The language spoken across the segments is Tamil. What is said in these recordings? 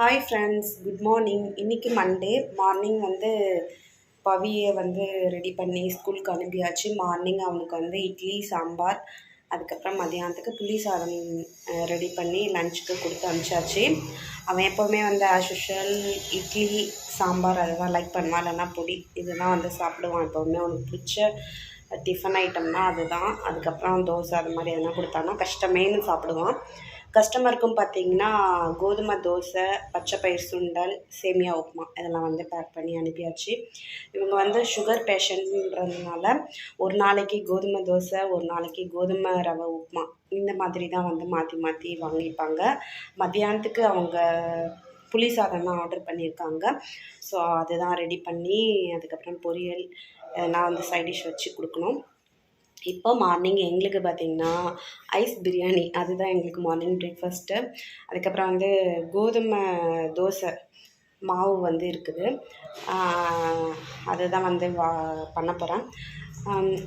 ஹாய் ஃப்ரெண்ட்ஸ் குட் மார்னிங் இன்றைக்கி மண்டே மார்னிங் வந்து பவியை வந்து ரெடி பண்ணி ஸ்கூலுக்கு அனுப்பியாச்சு. மார்னிங் அவனுக்கு வந்து இட்லி சாம்பார் அதுக்கப்புறம் மதியானத்துக்கு புளி சாதம் ரெடி பண்ணி லஞ்சுக்கு கொடுத்து அனுப்பிச்சாச்சு. அவன் எப்போவுமே வந்து ஆஸ் யூஷுவல் இட்லி சாம்பார் அதெல்லாம் லைக் பண்ணுவான். இல்லைன்னா பொடி இதெல்லாம் வந்து சாப்பிடுவான். எப்போவுமே அவனுக்கு பிடிச்ச டிஃபன் ஐட்டம்னா அதுதான். அதுக்கப்புறம் தோசை அது மாதிரி எதனா கொடுத்தானா கஷ்டமேன்னு சாப்பிடுவான். கஸ்டமருக்கும் பார்த்தீங்கன்னா கோதுமை தோசை பச்சை பயிர் சுண்டல் சேமியா உப்புமா இதெல்லாம் வந்து பேக் பண்ணி அனுப்பியாச்சு. இவங்க வந்து சுகர் பேஷண்ட்ன்றதுனால ஒரு நாளைக்கு கோதுமை தோசை ஒரு நாளைக்கு கோதுமை ரவை உப்புமா இந்த மாதிரி தான் வந்து மாற்றி மாற்றி வாங்கிப்பாங்க. மத்தியானத்துக்கு அவங்க புளி சாதம் தான் ஆர்டர் பண்ணியிருக்காங்க. ஸோ அதுதான் ரெடி பண்ணி அதுக்கப்புறம் பொரியல் நான் வந்து சைட் டிஷ் வச்சு கொடுக்கணும். இப்போ மார்னிங் எங்களுக்கு பார்த்திங்கன்னா ஐஸ் பிரியாணி அதுதான் எங்களுக்கு மார்னிங் பிரேக்ஃபாஸ்ட்டு அதுக்கப்புறம் வந்து கோதுமை தோசை மாவு வந்து இருக்குது. அதுதான் வந்து வா பண்ண போகிறேன்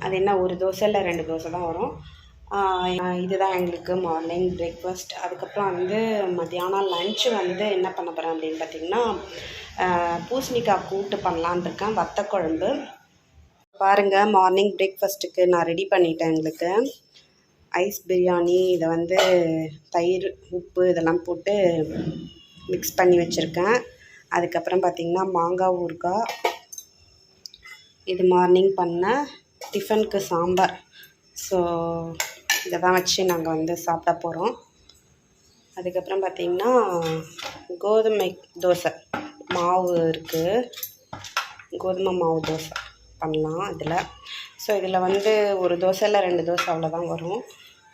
அது என்ன ஒரு தோசை இல்லை ரெண்டு தோசை தான் வரும். இதுதான் எங்களுக்கு மார்னிங் பிரேக்ஃபாஸ்ட் அதுக்கப்புறம் வந்து மத்தியானம் லன்ச்சு வந்து என்ன பண்ண போகிறேன் அப்படின்னு பார்த்திங்கன்னா பூசணிக்காய் கூட்டு பண்ணலான் இருக்கேன். வத்த குழம்பு பாருங்கள் மார்னிங் பிரேக்ஃபாஸ்ட்டுக்கு நான் ரெடி பண்ணிட்டேன் எங்களுக்கு. ஐஸ் பிரியாணி இதை வந்து தயிர் உப்பு இதெல்லாம் போட்டு மிக்ஸ் பண்ணி வச்சுருக்கேன். அதுக்கப்புறம் பார்த்திங்கன்னா மாங்காய் ஊறுகாய். இது மார்னிங் பண்ண டிஃபனுக்கு சாம்பார். ஸோ இதை தான் வச்சு நாங்கள் வந்து சாப்பிட போகிறோம் அதுக்கப்புறம் பார்த்திங்கன்னா கோதுமை தோசை. மாவு இருக்குது கோதுமை மாவு தோசை. பண்ணலாம் இதில். ஸோ இதில் வந்து ஒரு தோசை இல்லை ரெண்டு தோசை அவ்வளோதான் வரும்.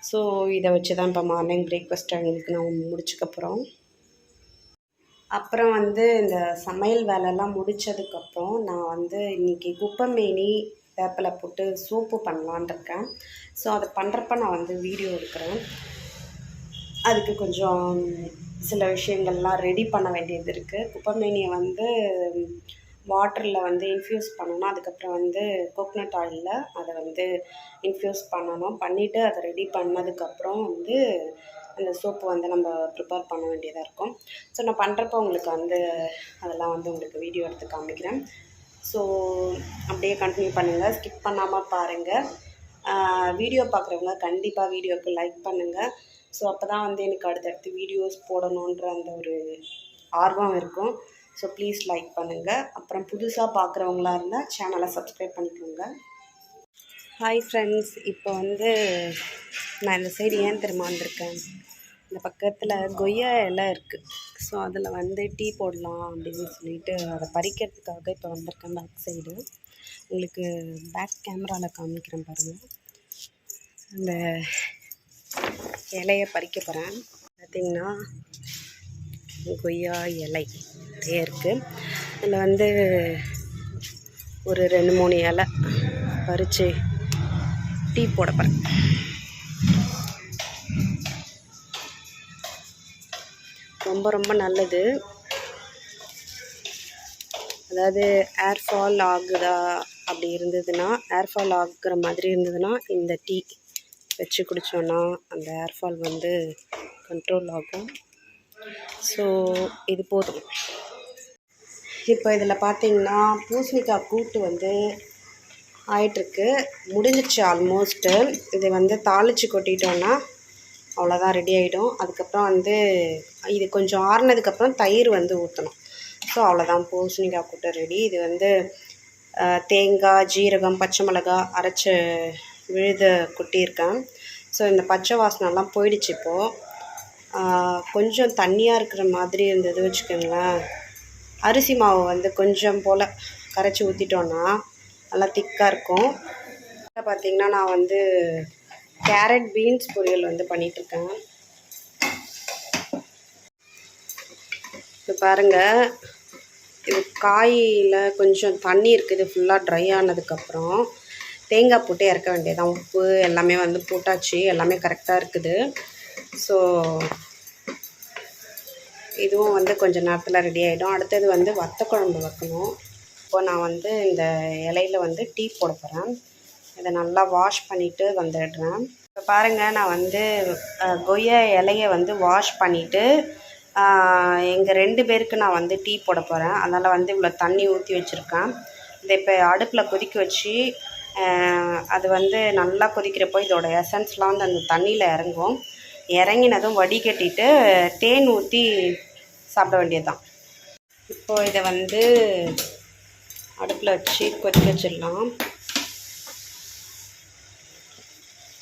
ஸோ இதை வச்சு தான் இப்போ மார்னிங் பிரேக்ஃபாஸ்ட் எங்களுக்கு நான் முடிச்சுக்க போகிறோம். அப்புறம் வந்து இந்த சமையல் வேலைலாம் முடித்ததுக்கப்புறம் நான் வந்து இன்றைக்கி குப்பமேனி வேப்பிலை போட்டு சூப்பு பண்ணலான் இருக்கேன். ஸோ அதை பண்ணுறப்ப நான் வந்து வீடியோ எடுக்கிறேன். அதுக்கு கொஞ்சம் சில விஷயங்கள்லாம் ரெடி பண்ண வேண்டியது இருக்குது குப்பமேனியை வந்து வாட்டரில் வந்து இன்ஃப்யூஸ் பண்ணணும் அதுக்கப்புறம் வந்து கோக்னட் ஆயிலில் அதை வந்து இன்ஃப்யூஸ் பண்ணணும். பண்ணிவிட்டு அதை ரெடி பண்ணதுக்கப்புறம் வந்து அந்த சோப்பு வந்து நம்ம ப்ரிப்பேர் பண்ண வேண்டியதாக இருக்கும். ஸோ நான் பண்ணுறப்ப உங்களுக்கு வந்து அதெல்லாம் வந்து உங்களுக்கு வீடியோ எடுத்து காமிக்கிறேன். ஸோ அப்படியே கண்டினியூ பண்ணுங்கள் ஸ்கிப் பண்ணாமல் பாருங்கள் வீடியோ பார்க்குறவங்க கண்டிப்பாக வீடியோவுக்கு லைக் பண்ணுங்கள் ஸோ அப்போ தான் வந்து எனக்கு அடுத்தடுத்து வீடியோஸ் போடணுன்ற அந்த ஒரு ஆர்வம் இருக்கும். ஸோ ப்ளீஸ் லைக் பண்ணுங்கள் அப்புறம் புதுசாக பார்க்குறவங்களா இருந்தால் சேனலை சப்ஸ்கிரைப் பண்ணிக்கோங்க. ஹாய் ஃப்ரெண்ட்ஸ் இப்போ வந்து நான் இந்த சைடு ஏன் தெரியுமா வந்திருக்கேன்? இந்த பக்கத்தில் கொய்யா இலை இருக்குது ஸோ அதில் வந்து டீ போடலாம் அப்படின்னு சொல்லிட்டு அதை பறிக்கிறதுக்காக இப்போ வந்திருக்கேன் பேக் சைடு உங்களுக்கு பேக் கேமராவில் காமிக்கிறேன் பாருங்கள் அந்த இலையை பறிக்க போகிறேன் பார்த்திங்கன்னா கொய்யா இலை. நிறைய இருக்குது அதில் வந்து ஒரு ரெண்டு மூணு இலை பறித்து டீ போட போகிறேன் ரொம்ப ரொம்ப நல்லது. அதாவது ஏர் ஃபால் ஆகுதா அப்படி இருந்ததுன்னா ஏர் ஃபால் ஆகுற மாதிரி இருந்ததுன்னா இந்த டீ வச்சு குடித்தோன்னா அந்த ஏர் ஃபால் வந்து கண்ட்ரோல் ஆகும். ஸோ இது போதும். இப்போ இதில் பார்த்தீங்கன்னா பூசணிக்காய் கூட்டு வந்து ஆயிட்டுருக்கு. முடிஞ்சிடுச்சு ஆல்மோஸ்ட்டு இதை வந்து தாளித்து கொட்டிட்டோன்னா அவ்வளோதான் ரெடி ஆகிடும் அதுக்கப்புறம் வந்து இது கொஞ்சம் ஆறுனதுக்கப்புறம் தயிர் வந்து ஊற்றணும் ஸோ அவ்வளோதான். பூசணிக்காய் கூட்டு ரெடி இது வந்து தேங்காய் ஜீரகம் பச்சை மிளகா அரைச்ச விழுத கொட்டியிருக்கேன். ஸோ இந்த பச்சை வாசனைலாம் போயிடுச்சு இப்போது கொஞ்சம் தண்ணியாக இருக்கிற மாதிரி இருந்தது வச்சுக்கோங்களேன். அரிசி மாவு வந்து கொஞ்சம் போல் கரைச்சி ஊற்றிட்டோன்னா நல்லா திக்காக இருக்கும். பார்த்திங்கன்னா நான் வந்து கேரட் பீன்ஸ் பொரியல் வந்து பண்ணிகிட்ருக்கேன் இப்போ பாருங்கள் இது காயில் கொஞ்சம் தண்ணி இருக்குது ஃபுல்லாக ட்ரை ஆனதுக்கப்புறம் தேங்காய் போட்டு இறக்க வேண்டியதான் உப்பு எல்லாமே வந்து போட்டாச்சு எல்லாமே கரெக்டாக இருக்குது. ஸோ இதுவும் வந்து கொஞ்சம் நேரத்தில் ரெடி ஆகிடும் அடுத்தது வந்து வத்த குழம்பு வைக்கணும். இப்போ நான் வந்து இந்த இலையில வந்து டீ போட போகிறேன் இதை நல்லா வாஷ் பண்ணிவிட்டு வந்துடுறேன். இப்போ பாருங்கள் நான் வந்து கொய்யா இலையை வந்து வாஷ் பண்ணிவிட்டு எங்கள் ரெண்டு பேருக்கு நான் வந்து டீ போட போகிறேன் அதனால் வந்து இவ்வளோ தண்ணி ஊற்றி வச்சுருக்கேன். இதை இப்போ அடுப்பில் கொதிக்க வச்சு அது வந்து நல்லா கொதிக்கிறப்போ இதோட எசன்ஸ்லாம் வந்து அந்த தண்ணியில் இறங்கும். இறங்கினதும் வடிகட்டிட்டு தேன் ஊற்றி சாப்பிட வேண்டியது தான் இப்போது இதை வந்து அடுப்பில் வச்சு கொதிக்க வச்சிடலாம்.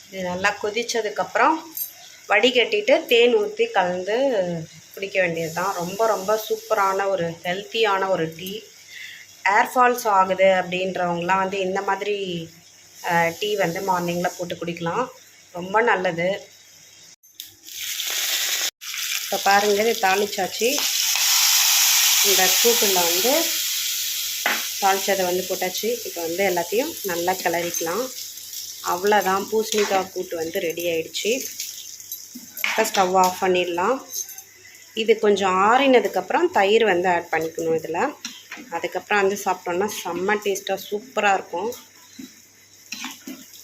இது நல்லா கொதித்ததுக்கப்புறம் வடிகட்டிட்டு தேன் ஊற்றி கலந்து குடிக்க வேண்டியது தான் ரொம்ப ரொம்ப சூப்பரான ஒரு ஹெல்த்தியான ஒரு டீ. ஏர் ஃபால்ஸ் ஆகுது அப்படின்றவங்களாம் வந்து இந்த மாதிரி டீ வந்து மார்னிங்கில் போட்டு குடிக்கலாம். ரொம்ப நல்லது. இப்போ பாருங்கள் இது தாளிச்சாச்சு. இந்த கூட்டில் வந்து தாளிச்சதை வந்து போட்டாச்சு. இப்போ வந்து எல்லாத்தையும் நல்லா கிளறிக்கலாம். அவ்வளோதான் பூசணிக்காய் கூட்டு வந்து ரெடி ஆயிடுச்சு. இப்போ ஸ்டவ் ஆஃப் பண்ணிடலாம். இது கொஞ்சம் ஆறினதுக்கப்புறம் தயிர் வந்து ஆட் பண்ணிக்கணும் இதில். அதுக்கப்புறம் வந்து சாப்பிட்டோன்னா செம்ம டேஸ்ட்டாக சூப்பராக இருக்கும்.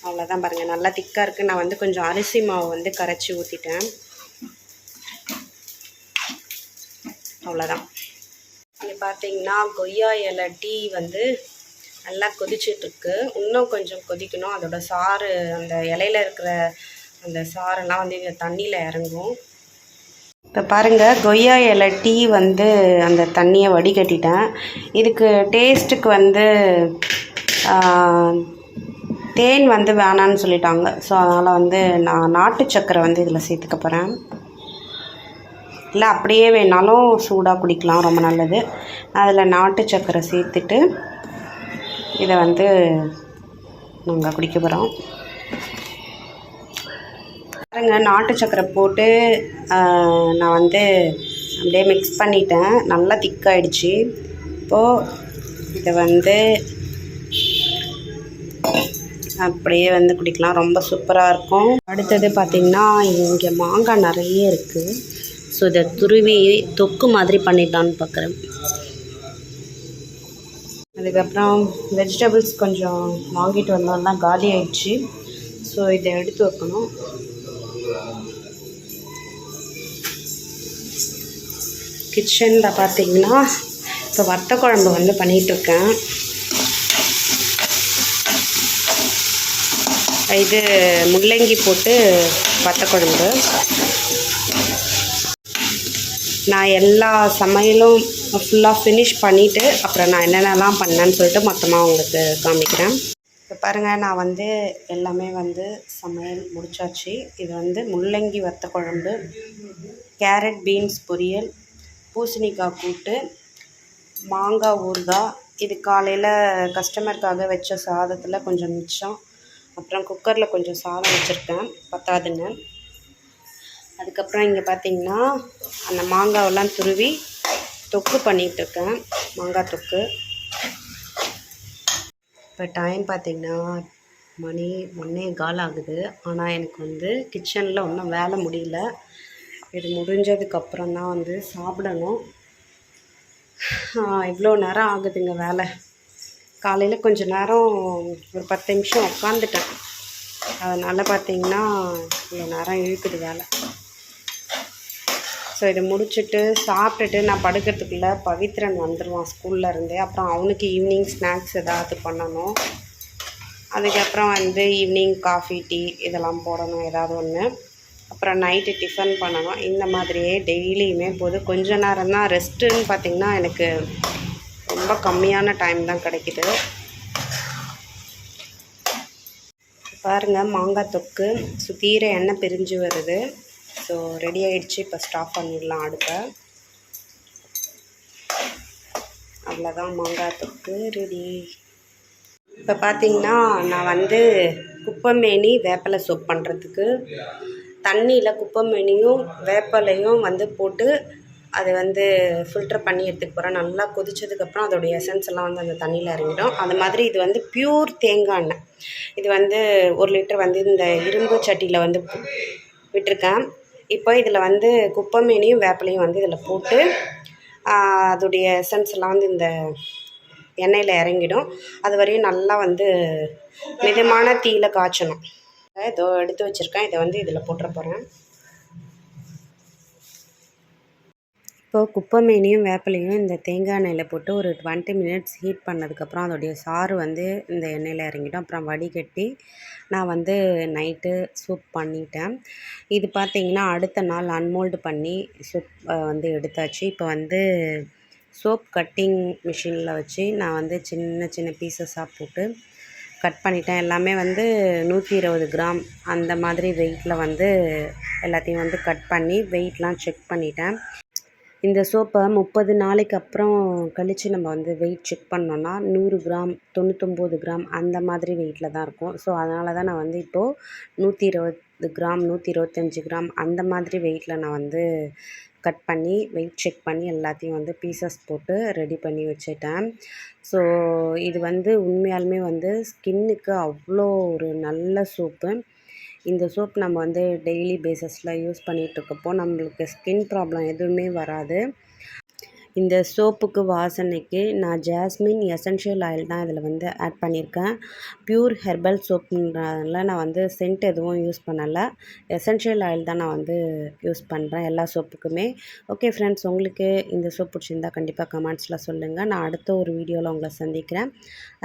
அவ்வளோதான் பாருங்கள் நல்லா திக்காக இருக்குது நான் வந்து கொஞ்சம் அரிசி மாவு வந்து கரைச்சி ஊற்றிட்டேன் அவ்வளோதான் இங்கே பார்த்தீங்கன்னா கொய்யா இலை டீ வந்து நல்லா கொதிச்சிட்ருக்கு இன்னும் கொஞ்சம் கொதிக்கணும். அதோட சாறு அந்த இலையில இருக்கிற அந்த சாரெல்லாம் வந்து இந்த தண்ணியில் இறங்கும். இப்போ பாருங்கள் கொய்யா இலை டீ வந்து அந்த தண்ணியை வடிகட்டிட்டேன். இதுக்கு டேஸ்ட்டுக்கு வந்து தேன் வந்து வேணான்னு சொல்லிட்டாங்க. ஸோ அதனால் வந்து நான் நாட்டு சக்கரை வந்து இதில் சேர்த்துக்க போகிறேன் இல்லை அப்படியே வேணாலும் சூடாக குடிக்கலாம் ரொம்ப நல்லது. அதில் நாட்டு சக்கரை சேர்த்துட்டு இதை வந்து நாங்கள் குடிக்க போகிறோம் பாருங்க நாட்டு சக்கரை போட்டு நான் வந்து அப்படியே மிக்ஸ் பண்ணிட்டேன். நல்லா திக்காயிடுச்சு இப்போது இதை வந்து அப்படியே வந்து குடிக்கலாம். ரொம்ப சூப்பராக இருக்கும். அடுத்தது பார்த்திங்கன்னா இங்கே மாங்காய் நிறைய இருக்குது ஸோ இதை துருவி தொக்கு மாதிரி பண்ணிடலான்னு பார்க்குறேன். அதுக்கப்புறம் வெஜிடபிள்ஸ் கொஞ்சம் வாங்கிட்டு வந்தோம்னா காலி ஆயிடுச்சு. ஸோ இதை எடுத்து வைக்கணும். கிச்சனில் பார்த்தீங்கன்னா இப்போ வத்த குழம்பு வந்து பண்ணிகிட்ருக்கேன். இது முள்ளங்கி போட்டு வத்த குழம்பு. நான் எல்லா சமையலும் ஃபுல்லாக ஃபினிஷ் பண்ணிவிட்டு அப்புறம் நான் என்னென்னலாம் பண்ணேன்னு சொல்லிட்டு மொத்தமாக உங்களுக்கு காமிக்கிறேன். இப்போ பாருங்கள் நான் வந்து எல்லாமே வந்து சமையல் முடிச்சாச்சு. இது வந்து முள்ளங்கி வத்த குழம்பு கேரட் பீன்ஸ் பொரியல் பூசணிக்காய் கூட்டு மாங்காய் ஊறுகாய். இது காலையில் கஸ்டமருக்காக வச்ச சாதத்தில் கொஞ்சம் மிச்சம். அப்புறம் குக்கரில் கொஞ்சம் சாதம் வச்சுருக்கேன் பத்தாதுன்னு. அதுக்கப்புறம் இங்கே பார்த்தீங்கன்னா அந்த மாங்காவெல்லாம் துருவி தொக்கு பண்ணிகிட்ருக்கேன் மாங்காய் தொக்கு. இப்போ டைம் பார்த்திங்கன்னா மணி ஒன்றே கால் ஆகுது. ஆனால் எனக்கு வந்து கிச்சனில் ஒன்றும் வேலை முடியல. இது முடிஞ்சதுக்கப்புறம் தான் வந்து சாப்பிடணும். இவ்வளோ நேரம் ஆகுதுங்க வேலை. காலையில் கொஞ்ச நேரம் ஒரு பத்து நிமிஷம் உட்காந்துட்டேன் அதனால் பார்த்திங்கன்னா இவ்வளோ நேரம் இழுக்குது வேலை. ஸோ இதை முடிச்சுட்டு சாப்பிட்டுட்டு நான் படுக்கிறதுக்குள்ளே பவித்ரன் வந்துடுவான் ஸ்கூல்ல இருந்தே. அப்புறம் அவனுக்கு ஈவினிங் ஸ்நாக்ஸ் ஏதாவது பண்ணணும். அதுக்கப்புறம் வந்து ஈவினிங் காஃபி டீ இதெல்லாம் போடணும் ஏதாவது ஒன்று அப்புறம் நைட்டு டிஃபன் பண்ணணும். இந்த மாதிரியே டெய்லியுமே போது. கொஞ்ச நேரம் தான் ரெஸ்ட்டுன்னு பார்த்திங்கன்னா எனக்கு ரொம்ப கம்மியான டைம் தான் கிடைக்கிது. பாருங்கள் மாங்காய் தொக்கு. சுத்தீர எண்ணெய் பிரிஞ்சு வருது. ஸோ ரெடி ஆகிடுச்சு இப்போ ஸ்டாப் பண்ணிடலாம் அடுப்பை. அவ்வளோதான் மாங்காய் தொக்கு ரெடி இப்போ பார்த்தீங்கன்னா நான் வந்து குப்பைமேனி வேப்பிலை சோப் பண்ணுறதுக்கு தண்ணியில் குப்பைமேனியும் வேப்பலையும் வந்து போட்டு அது வந்து ஃபில்டர் பண்ணி எடுத்துக்க போகிறேன் நல்லா கொதிச்சதுக்கப்புறம் அதோடைய எசன்ஸ் எல்லாம் வந்து அந்த தண்ணியில் இறங்கிடும். அது மாதிரி இது வந்து பியூர் தேங்காய் எண்ணெய். இது வந்து ஒரு லிட்டர் வந்து இந்த இரும்பு சட்டியில் வந்து விட்டிருக்கேன். இப்போ இதில் வந்து குப்பமேனியும் வேப்பிலையும் வந்து இதில் போட்டு அதோடைய எசன்ஸ் எல்லாம் வந்து இந்த எண்ணெயில் இறங்கிடும். அது வரையும் நல்லா வந்து மிதமான தீயில காய்ச்சணும். இதோ எடுத்து வச்சுருக்கேன். இதை வந்து இதில் போட்டுற போகிறேன் இப்போது குப்பைமேனியும் வேப்பிலையும் இந்த தேங்காய் எண்ணெயில் போட்டு ஒரு டுவெண்ட்டி மினிட்ஸ் ஹீட் பண்ணதுக்கப்புறம் அதோடைய சாறு வந்து இந்த எண்ணெயில் இறங்கிடும். அப்புறம் வடிகட்டி நான் வந்து நைட்டு சூப் பண்ணிட்டேன். இது பார்த்திங்கன்னா அடுத்த நாள் அன்மோல்டு பண்ணி சூப் வந்து எடுத்தாச்சு. இப்போ வந்து சோப் கட்டிங் மிஷினில் வச்சு நான் வந்து சின்ன சின்ன பீசஸாக போட்டு கட் பண்ணிட்டேன். எல்லாமே வந்து நூற்றி இருபது கிராம் அந்த மாதிரி வெயிட்டில் வந்து எல்லாத்தையும் வந்து கட் பண்ணி வெயிட்லாம் செக் பண்ணிட்டேன். இந்த சோப்பை முப்பது நாளைக்கு அப்புறம் கழித்து நம்ம வந்து வெயிட் செக் பண்ணோன்னா நூறு கிராம் தொண்ணூத்தொம்பது கிராம் அந்த மாதிரி வெயிட்டில் தான் இருக்கும். ஸோ அதனால தான் நான் வந்து இப்போது நூற்றி இருபது கிராம் நூற்றி இருபத்தஞ்சி கிராம் அந்த மாதிரி வெயிட்டில் நான் வந்து கட் பண்ணி வெயிட் செக் பண்ணி எல்லாத்தையும் வந்து பீசஸ் போட்டு ரெடி பண்ணி வச்சுட்டேன். ஸோ இது வந்து உண்மையாலுமே வந்து ஸ்கின்னுக்கு அவ்வளோ ஒரு நல்ல சோப்பு. இந்த சோப் நம்ம வந்து டெய்லி பேஸஸில் யூஸ் பண்ணிகிட்ருக்கப்போ நம்மளுக்கு ஸ்கின் ப்ராப்ளம் எதுவுமே வராது. இந்த சோப்புக்கு வாசனைக்கு நான் ஜாஸ்மின் எசென்ஷியல் ஆயில் தான் இதில் வந்து ஆட் பண்ணியிருக்கேன். ப்யூர் ஹெர்பல் சோப்புன்றதுனால நான் வந்து சென்ட் எதுவும் யூஸ் பண்ணலை. எசென்ஷியல் ஆயில் தான் நான் வந்து யூஸ் பண்ணுறேன் எல்லா சோப்புக்குமே. ஓகே ஃப்ரெண்ட்ஸ் உங்களுக்கு இந்த சோப் பிடிச்சிருந்தா கண்டிப்பாக கமெண்ட்ஸில் சொல்லுங்கள். நான் அடுத்த ஒரு வீடியோவில் உங்களை சந்திக்கிறேன்.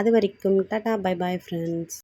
அது வரைக்கும் டாட்டா பை பாய் ஃப்ரெண்ட்ஸ்.